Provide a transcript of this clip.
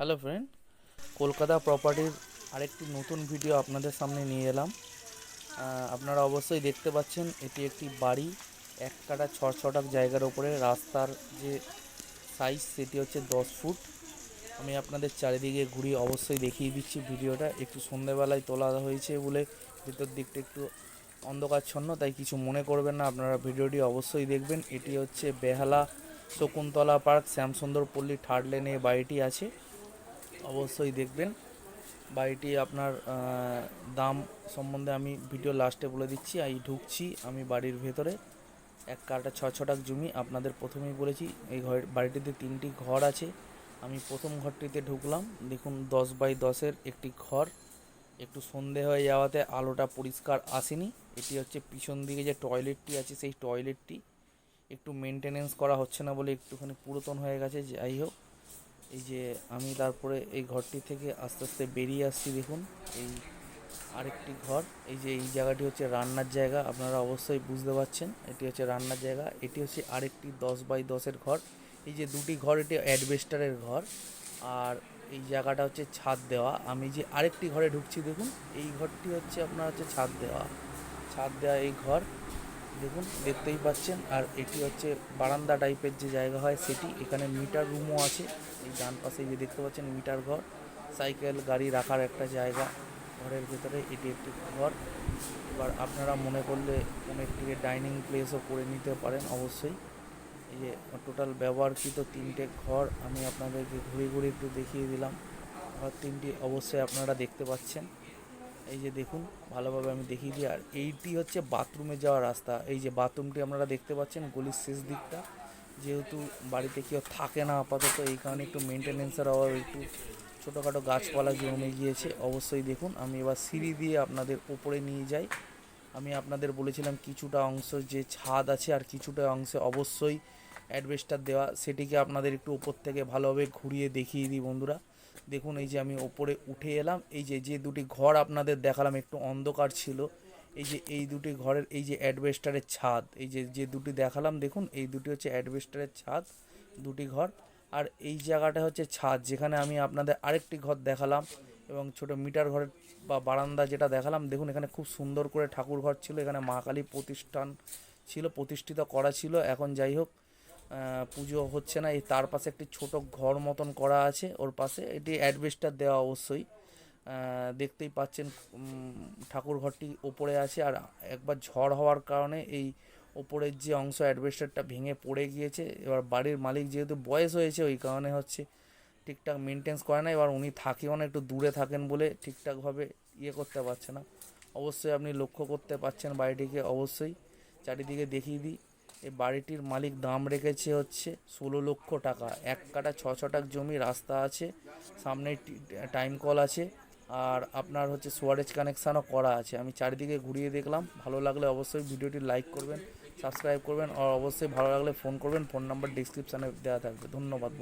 Hello friend Kolkata প্রপার্টির আরেকটি নতুন ভিডিও আপনাদের সামনে নিয়ে এলাম। আপনারা অবশ্যই দেখতে পাচ্ছেন, এটি একটি বাড়ি, এক কাটা ছ ছটাক জায়গার উপরে রাস্তার যে সাইজ সেটি হচ্ছে দশ ফুট। আমি আপনাদের চারিদিকে ঘুরিয়ে অবশ্যই দেখিয়ে দিচ্ছি ভিডিওটা একটু সন্ধেবেলায় তোলা হয়েছে বলে ভিতর দিকটা একটু অন্ধকারচ্ছন্ন, তাই কিছু মনে করবেন না। আপনারা ভিডিওটি অবশ্যই দেখবেন। এটি হচ্ছে বেহালা শকুন্তলা পার্ক, শ্যামসুন্দর পল্লী, থার্ড লেনে বাড়িটি আছে। অবশ্যই দেখবেন। বাড়িটি আপনার দাম সম্বন্ধে আমি ভিডিও লাস্টে বলে দিচ্ছি। এই ঢুকছি, আমি বাড়ির ভেতরে। এক কাটা ছ ছটাক জমি আপনাদের প্রথমেই বলেছি, এই ঘর, বাড়িটিতে তিনটি ঘর আছে। আমি প্রথম ঘরটিতে ঢুকলাম। দেখুন, দশ বাই দশের একটি ঘর। একটু সন্ধে হয়ে যাওয়াতে আলোটা পরিষ্কার আসেনি। এটি হচ্ছে পিছন দিকে যে টয়লেটটি আছে, সেই টয়লেটটি একটু মেনটেনেন্স করা হচ্ছে না বলে একটুখানি পুরাতন হয়ে গেছে। যাই হোক এই যে আমি তারপরে এই ঘরটি থেকে আস্তে আস্তে বেরিয়ে আসছি, দেখুন। এই আরেকটি ঘর। এই যে এই জায়গাটি হচ্ছে রান্নার জায়গা, আপনারা অবশ্যই বুঝতে পারছেন। এটি হচ্ছে রান্নার জায়গা। এটি হচ্ছে আরেকটি দশ বাই দশের ঘর। এই যে দুটি ঘর, এটি অ্যাডবেস্টারের ঘর। আর এই জায়গাটা হচ্ছে ছাদ দেওয়া। আমি যে আরেকটি ঘরে ঢুকছি, দেখুন। এই ঘরটি হচ্ছে, আপনার হচ্ছে ছাদ দেওয়া। ছাদ দেওয়া এই ঘর। দেখুন, দেখতেই পাচ্ছেন। আর এটি হচ্ছে বারান্দা টাইপের যে জায়গা হয় সেটি। এখানে মিটার রুমও আছে। এই ডান পাশে যে দেখতে পাচ্ছেন মিটার ঘর। সাইকেল, গাড়ি রাখার একটা জায়গা। ঘরের ভেতরে এটি একটি ঘর। এবার আপনারা মনে করলে কোনো একটিকে ডাইনিং প্লেসও করে নিতে পারেন অবশ্যই। এই যে টোটাল ব্যবহারকৃত তিনটে ঘর আমি আপনাদেরকে ঘুরে ঘুরে একটু দেখিয়ে দিলাম। ঘর তিনটি অবশ্যই আপনারা দেখতে পাচ্ছেন। এই যে দেখুন, ভালোভাবে আমি দেখিয়ে দিই। আর এইটি হচ্ছে বাথরুমে যাওয়ার রাস্তা। এই যে বাথরুমটি আপনারা দেখতে পাচ্ছেন, গলির শেষ দিকটা। যেহেতু বাড়িতে কেউ থাকে না আপাতত, এই কারণে একটু মেনটেনেন্সের অভাব একটু ছোটোখাটো গাছপালা জমে গিয়েছে। অবশ্যই দেখুন, আমি এবার সিঁড়ি দিয়ে আপনাদের উপরে নিয়ে যাই। আমি আপনাদের বলেছিলাম কিছুটা অংশ যে ছাদ আছে আর কিছুটা অংশে অবশ্যই অ্যাডভেস্টার দেওয়া। সেটিকে আপনাদের একটু উপর থেকে ভালোভাবে ঘুরিয়ে দেখিয়ে দিই বন্ধুরা। দেখুন, এই যে আমি ওপরে উঠে এলাম, এই যে যে দুটি ঘর আপনাদের দেখালাম, একটু অন্ধকার ছিল, এই যে, এই দুটি ঘরের, এই যে অ্যাডভেস্টারের ছাদ, এই যে যে দুটি দেখালাম, দেখুন, এই দুটি হচ্ছে অ্যাডভেস্টারের ছাদ, দুটি ঘর, আর এই জায়গাটা হচ্ছে ছাদ, যেখানে আমি আপনাদের আরেকটি ঘর দেখালাম, এবং ছোট মিটার ঘরের বা বারান্দা যেটা দেখালাম, দেখুন, এখানে খুব সুন্দর করে ঠাকুর ঘর ছিল, এখানে মা কালী প্রতিষ্ঠান ছিল, প্রতিষ্ঠিত করা ছিল, এখন যাই হোক পুজো হচ্ছে না, এই তার পাশে একটি ছোট ঘর মতন করা আছে, ওর পাশে। এটি অ্যাডভেস্টার দেওয়া অবশ্যই। দেখতেই পাচ্ছেন ঠাকুর ঘরটি ওপরে আছে, আর একবার ঝড় হওয়ার কারণে এই ওপরের যে অংশ অ্যাডভেস্টারটা ভেঙে পড়ে গিয়েছে। এবার বাড়ির মালিক যেহেতু বয়স হয়েছে, ওই কারণে হচ্ছে ঠিকঠাক মেনটেন্স করে না। এবার উনি থাকেও না, একটু দূরে থাকেন বলে ঠিকঠাকভাবে ইয়ে করতে পারছে না। অবশ্যই আপনি লক্ষ্য করতে পারছেন বাড়িটিকে, অবশ্যই। চারিদিকে দেখিয়ে দিই। এই বাড়িটির মালিক দাম রেখেছে হচ্ছে ষোলো লক্ষ টাকা। এক কাটা ছ ছটাক জমি রাস্তা আছে, সামনে টাইম কল আছে, আর আপনার হচ্ছে সোয়ারেজ কানেকশানও করা আছে। আমি চারিদিকে ঘুরিয়ে দেখলাম, ভালো লাগলে অবশ্যই ভিডিওটি লাইক করবেন সাবস্ক্রাইব করবেন, আর অবশ্যই ভালো লাগলে ফোন করবেন ফোন নাম্বার ডিসক্রিপশানে দেওয়া থাকবে। ধন্যবাদ